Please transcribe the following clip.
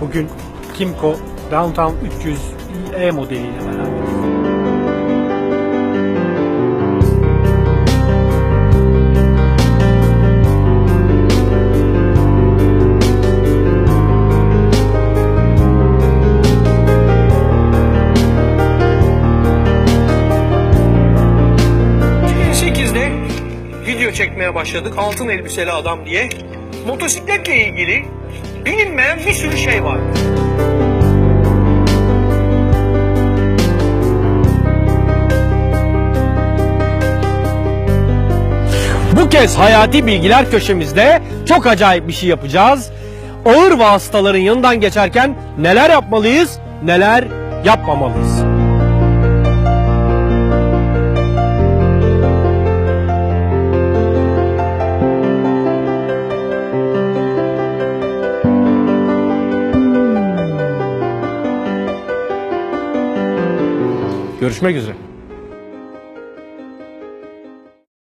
Bugün Kimco Downtown 300 E modeliyle beraber. de video çekmeye başladık. Altın elbiseli adam diye. Motosikletle ilgili bilinmeyen bir sürü şey var. Bu kez hayati bilgiler köşemizde çok acayip bir şey yapacağız. Ağır vasıtaların yanından geçerken neler yapmalıyız, neler yapmamalıyız. Görüşmek üzere.